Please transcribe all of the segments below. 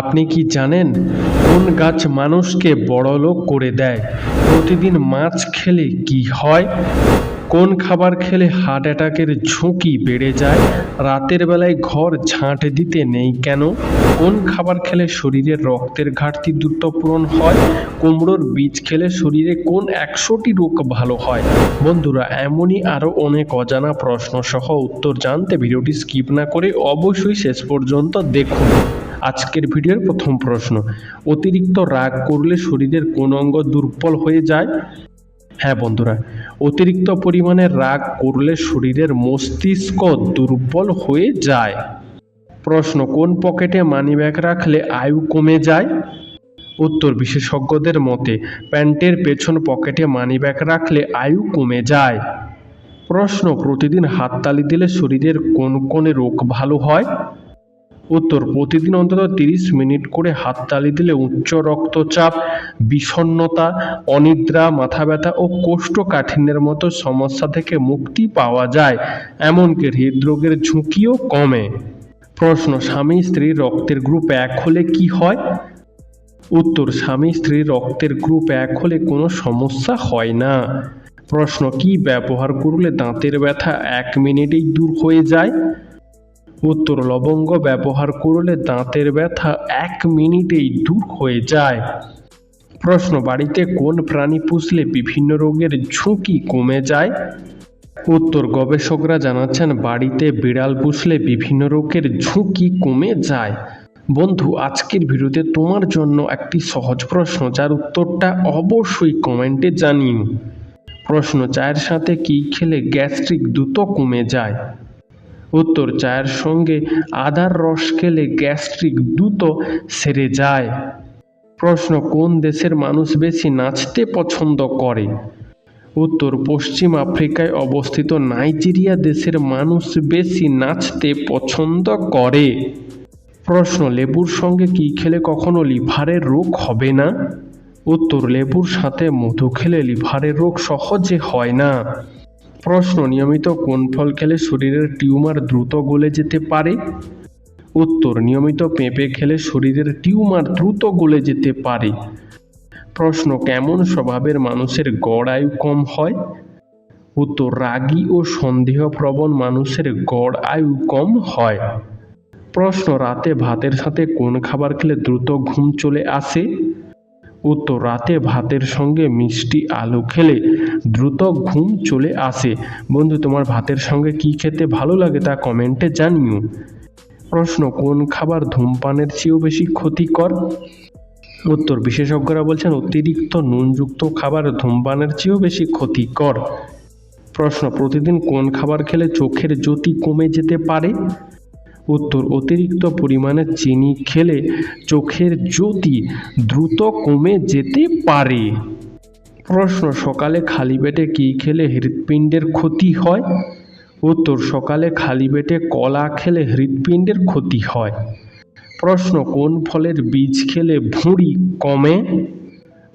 আপনি কি জানেন কোন গাছ মানুষকে বড়লোক করে দেয়? প্রতিদিন মাছ খেলে কি হয়? কোন খাবার খেলে হার্ট অ্যাটাকের ঝুঁকি বেড়ে যায়? রাতের বেলায় ঘর ঝাঁট দিতে নেই কেন? কোন খাবার খেলে শরীরের রক্তের ঘাটতি দ্রুত পূরণ হয়? কুমড়োর বীজ খেলে শরীরে কোন একশোটি রোগ ভালো হয়? বন্ধুরা, এমনই আরও অনেক অজানা প্রশ্ন সহ উত্তর জানতে ভিডিওটি স্কিপ না করে অবশ্যই শেষ পর্যন্ত দেখুন। আজকের ভিডিওর প্রথম প্রশ্ন, অতিরিক্ত রাগ করলে শরীরের কোন অঙ্গ দুর্বল হয়ে যায়? হ্যাঁ বন্ধুরা, অতিরিক্ত পরিমাণে রাগ করলে শরীরের মস্তিষ্ক দুর্বল হয়ে যায়। প্রশ্ন, কোন পকেটে মানিব্যাগ রাখলে আয়ু কমে যায়? উত্তর, বিশেষজ্ঞদের মতে, প্যান্টের পেছন পকেটে মানিব্যাগ রাখলে আয়ু কমে যায়। প্রশ্ন, প্রতিদিন হাততালি দিলে শরীরের কোন কোন রোগ ভালো হয়? উত্তর, প্রতিদিন অন্তত তিরিশ মিনিট করে হাততালি দিলে উচ্চ রক্তচাপ, বিষণ্ণতা, অনিদ্রা, মাথা ব্যথা ও কোষ্ঠকাঠিন্যের মতো সমস্যা থেকে মুক্তি পাওয়া যায়। এমনকি হৃদরোগের ঝুঁকিও কমে। প্রশ্ন, স্বামী স্ত্রীর রক্তের গ্রুপ এক হলে কি হয়? উত্তর, স্বামী স্ত্রীর রক্তের গ্রুপ এক হলে কোনো সমস্যা হয় না। প্রশ্ন, কি ব্যবহার করলে দাঁতের ব্যথা এক মিনিটেই দূর হয়ে যায়? উত্তর লবঙ্গ ব্যবহার করলে দাঁতের ব্যথা এক মিনিটেই দূর হয়ে যায়। প্রশ্ন, বাড়িতে কোন প্রাণী পুষলে বিভিন্ন রোগের ঝুঁকি কমে যায়? উত্তর, গবেষকরা জানাচ্ছেন, বাড়িতে বিড়াল পুষলে বিভিন্ন রোগের ঝুঁকি কমে যায়। বন্ধু, আজকের ভিডিওতে তোমার জন্য একটি সহজ প্রশ্ন, যার উত্তরটা অবশ্যই কমেন্টে জানিও। প্রশ্ন, চায়ের সাথে কী খেলে গ্যাস্ট্রিক দ্রুত কমে যায়? উত্তর চায়ের সঙ্গে আদার রস খেলে গ্যাস্ট্রিক দ্রুত সেরে যায়। প্রশ্ন, কোন দেশের মানুষ বেশি নাচতে পছন্দ করে? উত্তর, পশ্চিম আফ্রিকায় অবস্থিত নাইজেরিয়া দেশের মানুষ বেশি নাচতে পছন্দ করে। প্রশ্ন, লেবুর সঙ্গে কী খেলে কখনো লিভারের রোগ হবে না? উত্তর, লেবুর সাথে মধু খেলে লিভারের রোগ সহজে হয় না। প্রশ্ন, নিয়মিত কোন ফল খেলে শরীরের টিউমার দ্রুত গলে যেতে পারে? উত্তর, নিয়মিত পেঁপে খেলে শরীরের টিউমার দ্রুত গলে যেতে পারে। প্রশ্ন, কেমন স্বভাবের মানুষের গড় আয়ু কম হয়? উত্তর, রাগী ও সন্দেহপ্রবণ মানুষের গড় আয়ু কম হয়। প্রশ্ন, রাতে ভাতের সাথে কোন খাবার খেলে দ্রুত ঘুম চলে আসে? উত্তর রাতে ভাতের সঙ্গে মিষ্টি আলু খেলে দ্রুত ঘুম চলে আসে। বন্ধু, তোমার ভাতের সঙ্গে কি খেতে ভালো লাগে তা কমেন্টে জানিও। প্রশ্ন, কোন খাবার ধূমপানের চেয়েও বেশি ক্ষতিকর? উত্তর, বিশেষজ্ঞরা বলছেন অতিরিক্ত নুনযুক্ত খাবার ধূমপানের চেয়েও বেশি ক্ষতিকর। প্রশ্ন, প্রতিদিন কোন খাবার খেলে চোখের জ্যোতি কমে যেতে পারে? উত্তর, অতিরিক্ত পরিমাণে চিনি খেলে চোখের জ্যোতি দ্রুত কমে যেতে পারে। প্রশ্ন, সকালে খালি পেটে কী খেলে হৃৎপিণ্ডের ক্ষতি হয়? উত্তর, সকালে খালি পেটে কলা খেলে হৃৎপিণ্ডের ক্ষতি হয়। প্রশ্ন, কোন ফলের বীজ খেলে ভুঁড়ি কমে?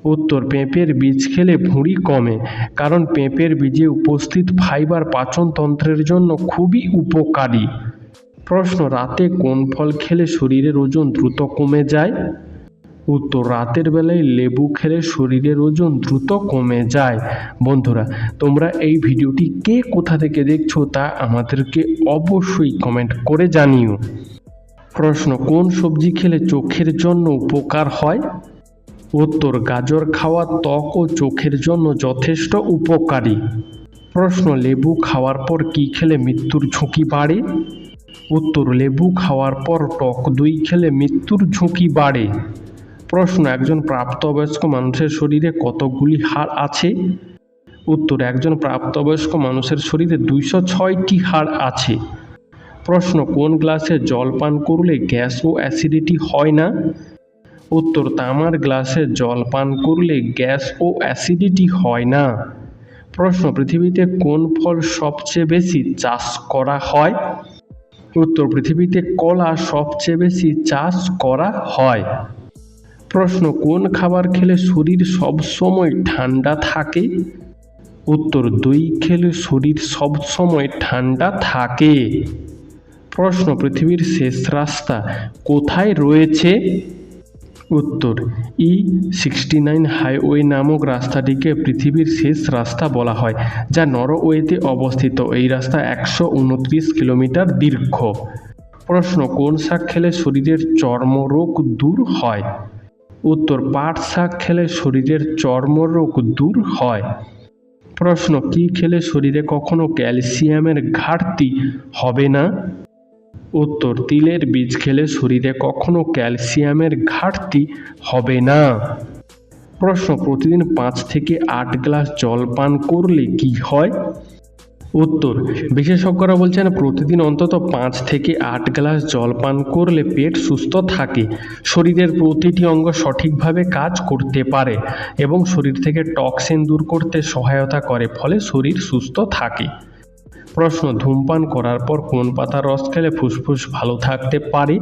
উত্তর, পেঁপের বীজ খেলে ভুঁড়ি কমে, কারণ পেঁপের বীজে উপস্থিত ফাইবার পাচনতন্ত্রের জন্য খুবই উপকারী। প্রশ্ন, রাতে কোন ফল খেলে শরীরের ওজন দ্রুত কমে যায়? উত্তর, রাতের বেলায় লেবু খেলে শরীরের ওজন দ্রুত কমে যায়। বন্ধুরা, তোমরা এই ভিডিওটি কে কোথা থেকে দেখছ তা আমাদেরকে অবশ্যই কমেন্ট করে জানিও। প্রশ্ন, কোন সবজি খেলে চোখের জন্য উপকার হয়? উত্তর, গাজর খাওয়া ত্বক ও চোখের জন্য যথেষ্ট উপকারী। প্রশ্ন, লেবু খাওয়ার পর কী খেলে মৃত্যুর ঝুঁকি বাড়ে? উত্তর, লেবু খাওয়ার পর টক দই খেলে মৃত্যুর ঝুঁকি বাড়ে। প্রশ্ন, একজন প্রাপ্তবয়স্ক মানুষের শরীরে কতগুলি হাড় আছে? উত্তর, একজন প্রাপ্তবয়স্ক মানুষের শরীরে দুইশো ছয়টি হাড় আছে। প্রশ্ন, কোন গ্লাসে জল পান করলে গ্যাস ও অ্যাসিডিটি হয় না? উত্তর, তামার গ্লাসে জল পান করলে গ্যাস ও অ্যাসিডিটি হয় না। প্রশ্ন, পৃথিবীতে কোন ফল সবচেয়ে বেশি চাষ করা হয়? উত্তর পৃথিবীতে কলা সবচেয়ে বেশি চাষ করা হয়। প্রশ্ন, কোন খাবার খেলে শরীর সবসময় ঠান্ডা থাকে? উত্তর, দই খেলে শরীর সবসময় ঠান্ডা থাকে। প্রশ্ন, পৃথিবীর শেষ রাস্তা কোথায় রয়েছে? উত্তর ই সিক্সটি নাইন হাইওয়ে নামক রাস্তাটিকে পৃথিবীর শেষ রাস্তা বলা হয়, যা নরওয়েতে অবস্থিত। এই রাস্তা একশো উনত্রিশ কিলোমিটার দীর্ঘ। প্রশ্ন, কোন শাক খেলে শরীরের চর্মরোগ দূর হয়? উত্তর, পাট শাক খেলে শরীরের চর্মরোগ দূর হয়। প্রশ্ন, কি খেলে শরীরে কখনো ক্যালসিয়ামের ঘাটতি হবে না? উত্তর, তিলের বীজ খেলে শরীরে কখনো ক্যালসিয়ামের ঘাটতি হবে না। প্রশ্ন, প্রতিদিন পাঁচ থেকে আট গ্লাস জল পান করলে কি হয়? উত্তর, বিশেষজ্ঞরা বলছেন প্রতিদিন অন্তত পাঁচ থেকে আট গ্লাস জল পান করলে পেট সুস্থ থাকে, শরীরের প্রতিটি অঙ্গ সঠিকভাবে কাজ করতে পারে এবং শরীর থেকে টক্সিন দূর করতে সহায়তা করে, ফলে শরীর সুস্থ থাকে। প্রশ্ন, ধূমপান করার পর কোন পাতার রস খেলে ফুসফুস ভালো থাকতে পারে?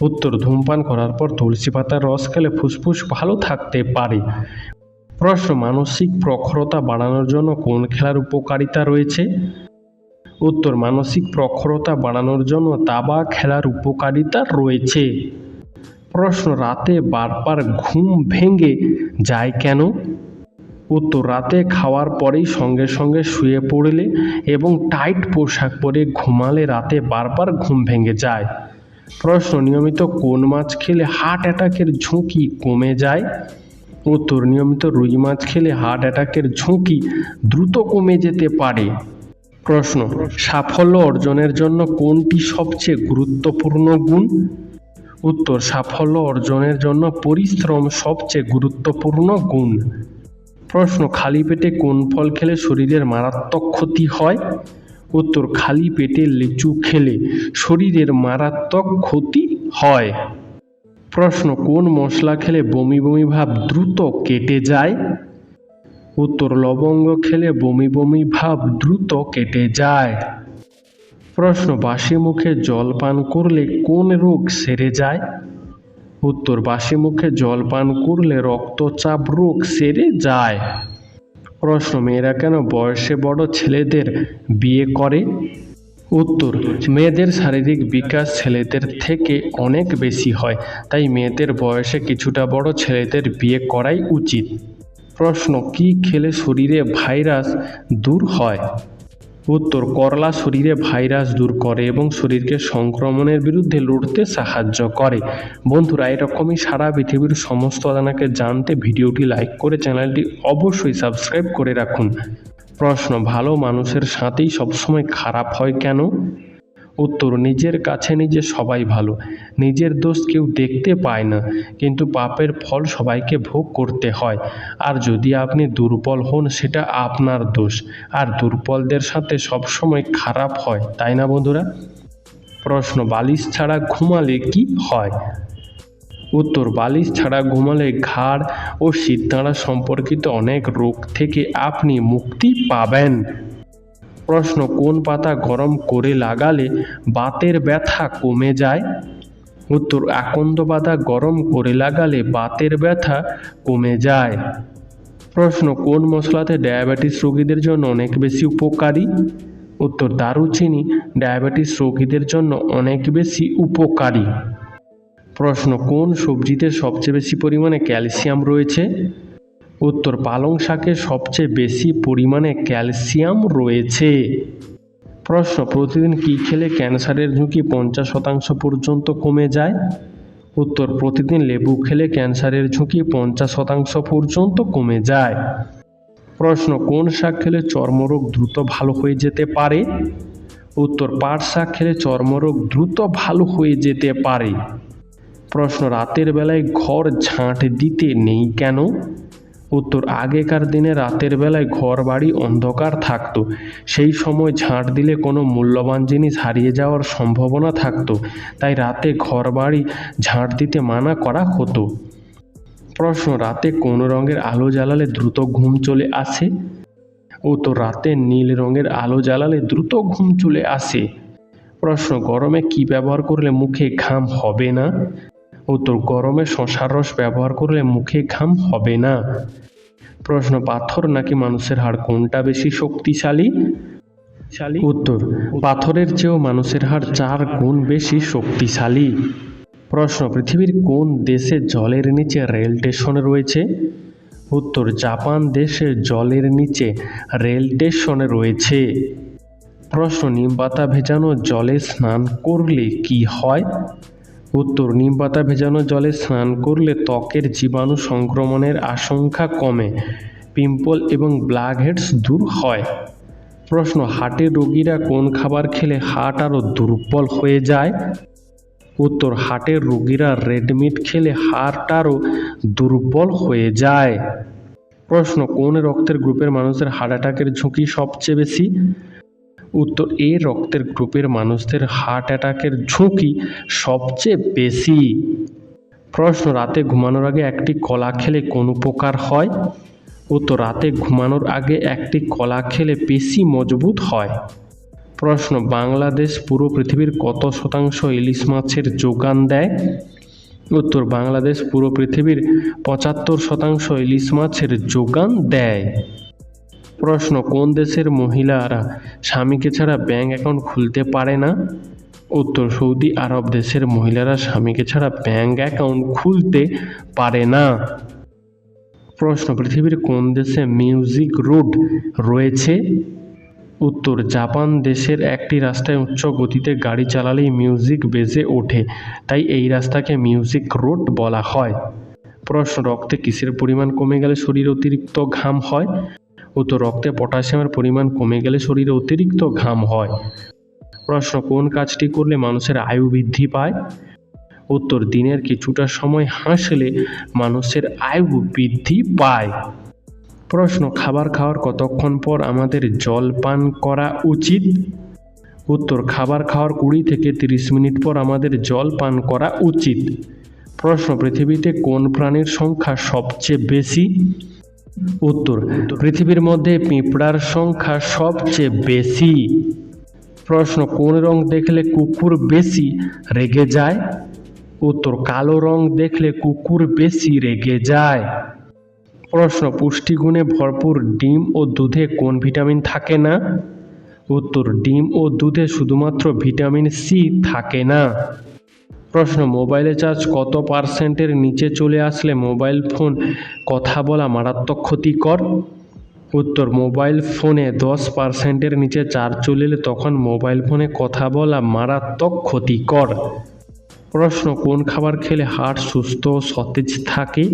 উত্তর, ধূমপান করার পর তুলসী পাতার রস খেলে ফুসফুস ভালো থাকতে পারে। প্রশ্ন, মানসিক প্রখরতা বাড়ানোর জন্য কোন খেলার উপকারিতা রয়েছে? উত্তর, মানসিক প্রখরতা বাড়ানোর জন্য দাবা খেলার উপকারিতা রয়েছে। প্রশ্ন, রাতে বারবার ঘুম ভেঙে যায় কেন? উত্তর রাতে খাওয়ার পরেই সঙ্গে সঙ্গে শুয়ে পড়লে এবং টাইট পোশাক পরে ঘুমালে রাতে বারবার ঘুম ভেঙে যায়। প্রশ্ন, নিয়মিত কোন মাছ খেলে হার্ট অ্যাটাকের ঝুঁকি কমে যায়? উত্তর, নিয়মিত রুই মাছ খেলে হার্ট অ্যাটাকের ঝুঁকি দ্রুত কমে যেতে পারে। প্রশ্ন, সাফল্য অর্জনের জন্য কোনটি সবচেয়ে গুরুত্বপূর্ণ গুণ? উত্তর, সাফল্য অর্জনের জন্য পরিশ্রম সবচেয়ে গুরুত্বপূর্ণ গুণ। প্রশ্ন, খালি পেটে কোন ফল খেলে শরীরের মারাত্মক ক্ষতি হয়? উত্তর, খালি পেটে লিচু খেলে শরীরের মারাত্মক ক্ষতি হয়। প্রশ্ন, কোন মশলা খেলে বমি বমি ভাব দ্রুত কেটে যায়? উত্তর, লবঙ্গ খেলে বমি বমি ভাব দ্রুত কেটে যায়। প্রশ্ন, বাসি মুখে জল পান করলে কোন রোগ সেরে যায়? উত্তর বাসি মুখে জল পান করলে রক্তচাপ রোগ সেরে যায়। প্রশ্ন, মেয়েরা কেন বয়সে বড় ছেলেদের বিয়ে করে? উত্তর, মেয়েদের শারীরিক বিকাশ ছেলেদের থেকে অনেক বেশি হয়, তাই মেয়েদের বয়সে কিছুটা বড় ছেলেদের বিয়ে করাই উচিত। প্রশ্ন, কি খেলে শরীরে ভাইরাস দূর হয়? উত্তর করলা শরীরে ভাইরাস দূর করে এবং শরীরকে সংক্রমণের বিরুদ্ধে লড়তে সাহায্য করে। বন্ধুরা, এরকমই সারা পৃথিবীর সমস্ত অজানাকে জানতে ভিডিওটি লাইক করে চ্যানেলটি অবশ্যই সাবস্ক্রাইব করে রাখুন। প্রশ্ন, ভালো মানুষের সাথেই সবসময় খারাপ হয় কেন? উত্তর, নিজের কাছে নিজে সবাই ভালো, নিজের দোষ কেউ দেখতে পায় না, কিন্তু পাপের ফল সবাইকে ভোগ করতে হয়। আর যদি আপনি দুর্বল হন, সেটা আপনার দোষ। আর দুর্বলদের সাথে সবসময় খারাপ হয়, তাই না বন্ধুরা? প্রশ্ন, বালিশ ছাড়া ঘুমালে কি হয়? উত্তর, বালিশ ছাড়া ঘুমালে ঘাড় ও শীতদাঁড়া সম্পর্কিত অনেক রোগ থেকে আপনি মুক্তি পাবেন। প্রশ্ন, কোন পাতা গরম করে লাগালে বাতের ব্যথা কমে যায়? উত্তর আকন্দ পাতা গরম করে লাগালে বাতের ব্যথা কমে যায়। প্রশ্ন, কোন মশলাতে ডায়াবেটিস রোগীদের জন্য অনেক বেশি উপকারী? উত্তর, দারুচিনি ডায়াবেটিস রোগীদের জন্য অনেক বেশি উপকারী। প্রশ্ন, কোন সবজিতে সবচেয়ে বেশি পরিমাণে ক্যালসিয়াম রয়েছে? উত্তর পালং শাকে সবচেয়ে বেশি পরিমাণে ক্যালসিয়াম রয়েছে। প্রশ্ন, প্রতিদিন কী খেলে ক্যান্সারের ঝুঁকি পঞ্চাশ শতাংশ পর্যন্ত কমে যায়? উত্তর, প্রতিদিন লেবু খেলে ক্যান্সারের ঝুঁকি পঞ্চাশ শতাংশ পর্যন্ত কমে যায়। প্রশ্ন, কোন শাক খেলে চর্মরোগ দ্রুত ভালো হয়ে যেতে পারে? উত্তর, পাট শাক খেলে চর্মরোগ দ্রুত ভালো হয়ে যেতে পারে। প্রশ্ন, রাতের বেলায় ঘর ঝাঁট দিতে নেই কেন? উত্তর, আগেকার দিনে রাতের বেলায় ঘর বাড়ি অন্ধকার থাকতো। সেই সময় ঝাঁট দিলে কোনো মূল্যবান জিনিস হারিয়ে যাওয়ার সম্ভাবনা থাকতো। তাই রাতে ঘর বাড়ি ঝাঁট দিতে মানা করা হতো। প্রশ্ন, রাতে কোন রঙের আলো জ্বালালে দ্রুত ঘুম চলে আসে? ও তো রাতে নীল রঙের আলো জ্বালালে দ্রুত ঘুম চলে আসে। প্রশ্ন, গরমে কি ব্যবহার করলে মুখে ঘাম হবে না? উত্তর গরমে শশার রস ব্যবহার করলে মুখে ঘাম হবে না। প্রশ্ন পাথর নাকি মানুষের হাড় কোনটা বেশি শক্তিশালী? শক্তিশালী? উত্তর পাথরের চেয়েও মানুষের হাড় চার গুণ বেশি শক্তিশালী। প্রশ্ন পৃথিবীর কোন দেশে জলের নিচে রেল স্টেশন রয়েছে? উত্তর জাপান দেশে জলের নিচে রেল স্টেশন রয়েছে। প্রশ্ন নিম পাতা ভেজানো জলে স্নান করলে কি হয়? উত্তর, নিম পাতা ভেজানো জলে স্নান করলে ত্বকের জীবাণু সংক্রমণের আশঙ্কা কমে, পিম্পল এবং ব্ল্যাক হেডস দূর হয়। প্রশ্ন হার্টের রোগীরা কোন খাবার খেলে হার্ট আরও দুর্বল হয়ে যায়? উত্তর হার্টের রোগীরা রেড মিট খেলে হার্ট আরও দুর্বল হয়ে যায়। প্রশ্ন, কোন রক্তের গ্রুপের মানুষের হার্ট অ্যাটাকের ঝুঁকি সবচেয়ে বেশি? উত্তর, এ রক্তের গ্রুপের মানুষদের হার্ট অ্যাটাকের ঝুঁকি সবচেয়ে বেশি। প্রশ্ন, রাতে ঘুমানোর আগে একটি কলা খেলে কোন উপকার হয়? উত্তর, রাতে ঘুমানোর আগে একটি কলা খেলে পেশি মজবুত হয়। প্রশ্ন, বাংলাদেশ পুরো পৃথিবীর কত শতাংশ ইলিশ মাছের যোগান দেয়? উত্তর, বাংলাদেশ পুরো পৃথিবীর পঁচাত্তর শতাংশ ইলিশ মাছের যোগান দেয়। প্রশ্ন, কোন দেশের মহিলারা স্বামীকে ছাড়া ব্যাঙ্ক অ্যাকাউন্ট খুলতে পারে না? উত্তর, সৌদি আরব দেশের মহিলারা স্বামীকে ছাড়া ব্যাঙ্ক অ্যাকাউন্ট খুলতে পারে না। প্রশ্ন, পৃথিবীর কোন দেশে মিউজিক রোড রয়েছে? উত্তর, জাপান দেশের একটি রাস্তায় উচ্চ গতিতে গাড়ি চালালেই মিউজিক বেজে ওঠে, তাই এই রাস্তাকে মিউজিক রোড বলা হয়। প্রশ্ন, রক্তে কিসের পরিমাণ কমে গেলে শরীরে অতিরিক্ত ঘাম হয়? উত্তর রক্তে পটাশিয়ামের পরিমাণ কমে গেলে শরীরে অতিরিক্ত ঘাম হয়। প্রশ্ন, কোন কাজটি করলে মানুষের আয়ু বৃদ্ধি পায়? উত্তর, দিনের কিছুটা সময় হাসলে মানুষের আয়ু বৃদ্ধি পায়। প্রশ্ন, খাবার খাওয়ার কতক্ষণ পর আমাদের জল পান করা উচিত? উত্তর, খাবার খাওয়ার কুড়ি থেকে তিরিশ মিনিট পর আমাদের জল পান করা উচিত। প্রশ্ন, পৃথিবীতে কোন প্রাণীর সংখ্যা সবচেয়ে বেশি? উত্তর, পৃথিবীর মধ্যে পিঁপড়ার সংখ্যা সবচেয়ে বেশি। প্রশ্ন, কোন রং দেখলে কুকুর বেশি রেগে যায়? উত্তর, কালো রং দেখলে কুকুর বেশি রেগে যায়। প্রশ্ন, পুষ্টিগুণে ভরপুর ডিম ও দুধে কোন ভিটামিন থাকে না? উত্তর, ডিম ও দুধে শুধুমাত্র ভিটামিন সি থাকে না। প্রশ্ন, মোবাইলে চার্জ কত পার্সেন্টের নিচে চলে আসলে মোবাইল ফোন কথা বলা মারাত্মক ক্ষতিকর? উত্তর, মোবাইল ফোনে দশ পার্সেন্টের নিচে চার্জ চলে এলে তখন মোবাইল ফোনে কথা বলা মারাত্মক ক্ষতিকর। প্রশ্ন, কোন খাবার খেলে হাড় সুস্থ ও সতেজ থাকে?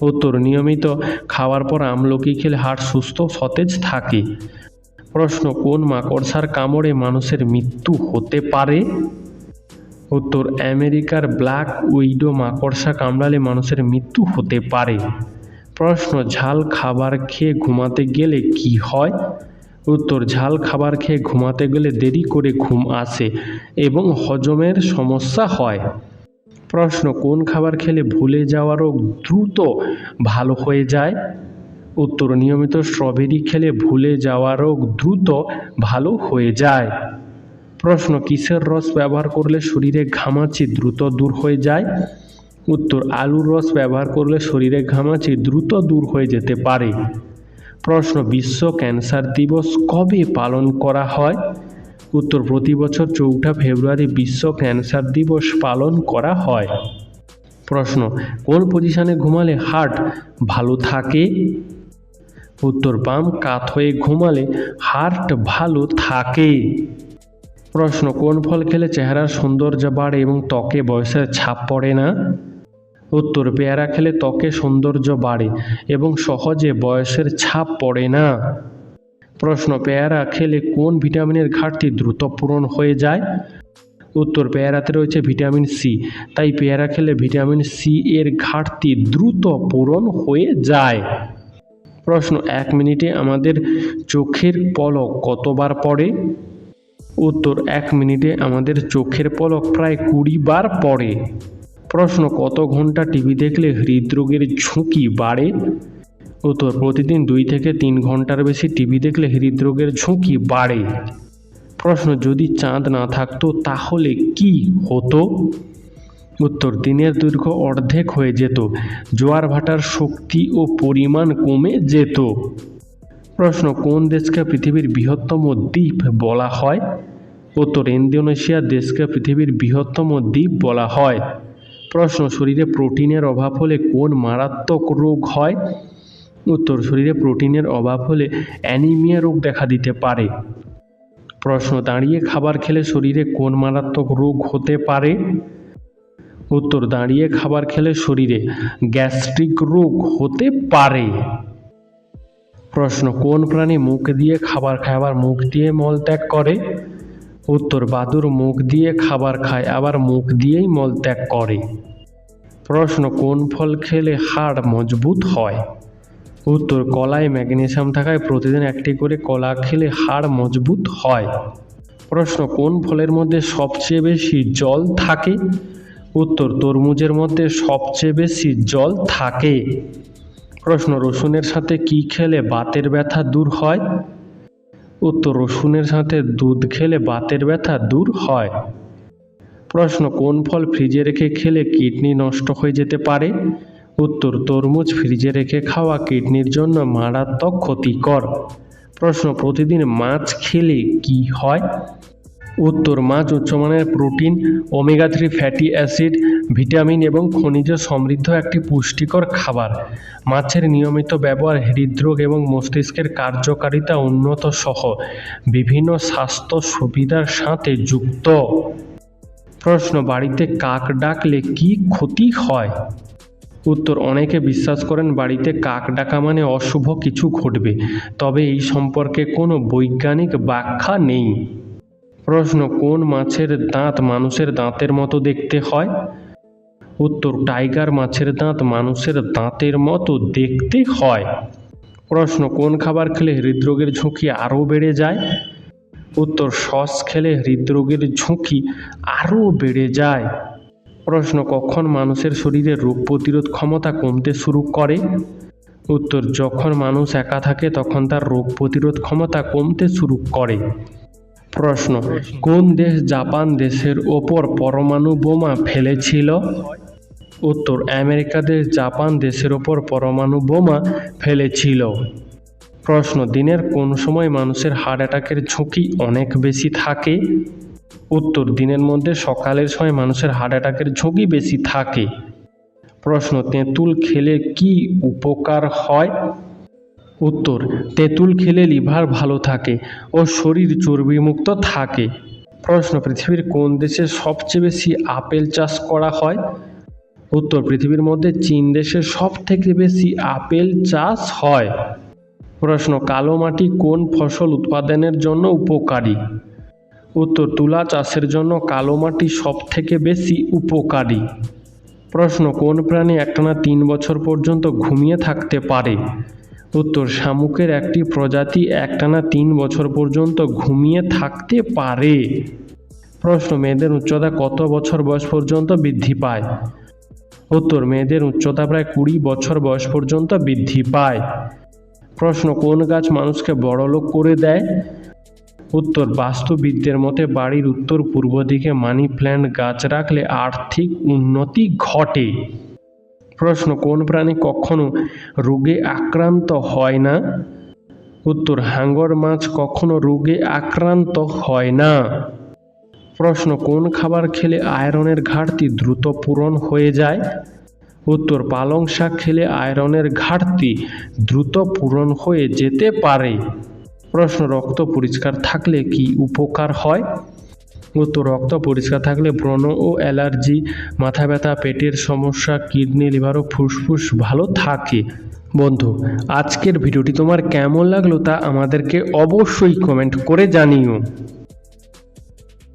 উত্তর, নিয়মিত খাওয়ার পর আমলকি খেলে হাড় সুস্থ সতেজ থাকে। প্রশ্ন, কোন মাকড়সার কামড়ে মানুষের মৃত্যু হতে পারে? উত্তর আমেরিকার ব্ল্যাক উইডো মাকড়সা কামড়ালে মানুষের মৃত্যু হতে পারে। প্রশ্ন, ঝাল খাবার খেয়ে ঘুমাতে গেলে কি হয়? উত্তর, ঝাল খাবার খেয়ে ঘুমাতে গেলে দেরি করে ঘুম আসে এবং হজমের সমস্যা হয়। প্রশ্ন, কোন খাবার খেলে ভুলে যাওয়া রোগ দ্রুত ভালো হয়ে যায়? উত্তর, নিয়মিত স্ট্রবেরি খেলে ভুলে যাওয়া রোগ দ্রুত ভালো হয়ে যায়। প্রশ্ন, কিসের রস ব্যবহার করলে শরীরে ঘামাচি দ্রুত দূর হয়ে যায়? উত্তর, আলুর রস ব্যবহার করলে শরীরে ঘামাচি দ্রুত দূর হয়ে যেতে পারে। প্রশ্ন, বিশ্ব ক্যান্সার দিবস কবে পালন করা হয়? উত্তর, প্রতি বছর চৌঠা ফেব্রুয়ারি বিশ্ব ক্যান্সার দিবস পালন করা হয়। প্রশ্ন, কোন পজিশনে ঘুমালে হার্ট ভালো থাকে? উত্তর, বাম কাত হয়ে ঘুমালে হার্ট ভালো থাকে। প্রশ্ন, কোন ফল খেলে চেহারার সৌন্দর্য বাড়ে এবং ত্বকে বয়সের ছাপ পড়ে না? উত্তর, পেয়ারা খেলে ত্বকে সৌন্দর্য বাড়ে এবং সহজে বয়সের ছাপ পড়ে না। প্রশ্ন, পেয়ারা খেলে কোন ভিটামিনের ঘাটতি দ্রুত পূরণ হয়ে যায়? উত্তর, পেয়ারাতে রয়েছে ভিটামিন সি তাই পেয়ারা খেলে ভিটামিন সি এর ঘাটতি দ্রুত পূরণ হয়ে যায়। প্রশ্ন, এক মিনিটে আমাদের চোখের পলক কতবার পড়ে? উত্তর এক মিনিটে আমাদের চোখের পলক প্রায় কুড়ি বার পড়ে। প্রশ্ন, কত ঘণ্টা টিভি দেখলে হৃদরোগের ঝুঁকি বাড়ে? উত্তর, প্রতিদিন দুই থেকে তিন ঘণ্টার বেশি টিভি দেখলে হৃদরোগের ঝুঁকি বাড়ে। প্রশ্ন, যদি চাঁদ না থাকতো তাহলে কি হতো? উত্তর, দিনের দৈর্ঘ্য অর্ধেক হয়ে যেত, জোয়ার ভাটার শক্তি ও পরিমাণ কমে যেত। প্রশ্ন, কোন দেশকে পৃথিবীর বৃহত্তম দ্বীপ বলা হয়? উত্তর, ইন্দোনেশিয়া দেশকে পৃথিবীর বৃহত্তম দ্বীপ বলা হয়। প্রশ্ন, শরীরে প্রোটিনের অভাব হলে কোন মারাত্মক রোগ হয়? উত্তর, শরীরে প্রোটিনের অভাব হলে অ্যানিমিয়া রোগ দেখা দিতে পারে। প্রশ্ন, দাঁড়িয়ে খাবার খেলে শরীরে কোন মারাত্মক রোগ হতে পারে? উত্তর, দাঁড়িয়ে খাবার খেলে শরীরে গ্যাস্ট্রিক রোগ হতে পারে। প্রশ্ন, কোন প্রাণী মুখ দিয়ে খাবার খায়? আবার মুখ দিয়ে মলত্যাগ করে? উত্তর, বাদুর মুখ দিয়ে খাবার খায়, আবার মুখ দিয়েই মলত্যাগ করে। প্রশ্ন, কোন ফল খেলে হাড় মজবুত হয়? উত্তর কলায় ম্যাগনেশিয়াম থাকায় প্রতিদিন একটি করে কলা খেলে হাড় মজবুত হয়। প্রশ্ন, কোন ফলের মধ্যে সবচেয়ে বেশি জল থাকে? উত্তর, তরমুজের মধ্যে সবচেয়ে বেশি জল থাকে। প্রশ্ন, রসুনের সাথে কি খেলে বাতের ব্যথা দূর হয়? উত্তর, রসুনের সাথে দুধ খেলে বাতের ব্যথা দূর হয়। প্রশ্ন, কোন ফল ফ্রিজে রেখে খেলে কিডনি নষ্ট হয়ে যেতে পারে? উত্তর, তরমুজ ফ্রিজে রেখে খাওয়া কিডনির জন্য মারাত্মক ক্ষতিকর। প্রশ্ন, প্রতিদিন মাছ খেলে কি হয়? উত্তর, মাছ উচ্চমানের protein, omega three fatty acid, vitamin এবং খনিজ সমৃদ্ধ একটি পুষ্টিকর খাবার। মাছের নিয়মিত ব্যবহার হৃদরোগ এবং মস্তিষ্কের কার্যকারিতা উন্নত সহ বিভিন্ন স্বাস্থ্য সুবিধার সাথে যুক্ত। প্রশ্ন, বাড়িতে কাক ডাকলে কি ক্ষতি হয়? উত্তর, অনেকে বিশ্বাস করেন বাড়িতে কাক ডাকা মানে অশুভ কিছু ঘটবে, তবে এই সম্পর্কে কোনো বৈজ্ঞানিক ব্যাখ্যা নেই। প্রশ্ন, কোন মাছের দাঁত মানুষের দাঁতের মতো দেখতে হয়? উত্তর, টাইগার মাছের দাঁত মানুষের দাঁতের মতো দেখতে হয়। প্রশ্ন, কোন খাবার খেলে হৃদরোগের ঝুঁকি আরও বেড়ে যায়? উত্তর, সস খেলে হৃদরোগের ঝুঁকি আরও বেড়ে যায়। প্রশ্ন, কখন মানুষের শরীরে রোগ প্রতিরোধ ক্ষমতা কমতে শুরু করে? উত্তর, যখন মানুষ একা থাকে তখন তার রোগ প্রতিরোধ ক্ষমতা কমতে শুরু করে। প্রশ্ন, কোন দেশ জাপান দেশের ওপর পরমাণু বোমা ফেলেছিল? উত্তর, আমেরিকা দেশ জাপান দেশের ওপর পরমাণু বোমা ফেলেছিল। প্রশ্ন, দিনের কোন সময় মানুষের হার্ট অ্যাটাকের ঝুঁকি অনেক বেশি থাকে? উত্তর, দিনের মধ্যে সকালের সময় মানুষের হার্ট অ্যাটাকের ঝুঁকি বেশি থাকে। প্রশ্ন, তেঁতুল খেলে কি উপকার হয়? উত্তর, তেঁতুল খেলে লিভার ভালো থাকে ও শরীর চর্বিমুক্ত থাকে। প্রশ্ন, পৃথিবীর কোন দেশে সবচেয়ে বেশি আপেল চাষ করা হয়? উত্তর, পৃথিবীর মধ্যে চীন দেশে সব থেকে বেশি আপেল চাষ হয়। প্রশ্ন, কালো মাটি কোন ফসল উৎপাদনের জন্য উপকারী? উত্তর, তুলা চাষের জন্য কালো মাটি সব থেকে বেশি উপকারী। প্রশ্ন, কোন প্রাণী একটানা তিন বছর পর্যন্ত ঘুমিয়ে থাকতে পারে? উত্তর, শামুকের একটি প্রজাতি একটানা তিন বছর পর্যন্ত ঘুমিয়ে থাকতে পারে। প্রশ্ন, মেয়েদের উচ্চতা কত বছর বয়স পর্যন্ত বৃদ্ধি পায়? উত্তর, মেয়েদের উচ্চতা প্রায় কুড়ি বছর বয়স পর্যন্ত বৃদ্ধি পায়। প্রশ্ন, কোন গাছ মানুষকে বড়লোক করে দেয়? উত্তর, বাস্তুবিদদের মতে বাড়ির উত্তর পূর্ব দিকে মানি প্ল্যান্ট গাছ রাখলে আর্থিক উন্নতি ঘটে। প্রশ্ন, কোন প্রাণী কখনো রোগে আক্রান্ত হয় না? উত্তর, হাঙ্গর মাছ কখনো রোগে আক্রান্ত হয় না। প্রশ্ন, কোন খাবার খেলে আয়রনের ঘাটতি দ্রুত পূরণ হয়ে যায়? উত্তর, পালং শাক খেলে আয়রনের ঘাটতি দ্রুত পূরণ হয়ে যেতে পারে। প্রশ্ন, রক্ত পরিষ্কার থাকলে কি উপকার হয়? উত্তর রক্ত পরিষ্কার থাকলে ব্রণ ও অ্যালার্জি, মাথা ব্যথা, পেটের সমস্যা, কিডনি লিভার ও ফুসফুস ভালো থাকে। বন্ধু, আজকের ভিডিওটি তোমার কেমন লাগল তা আমাদেরকে অবশ্যই কমেন্ট করে জানিও।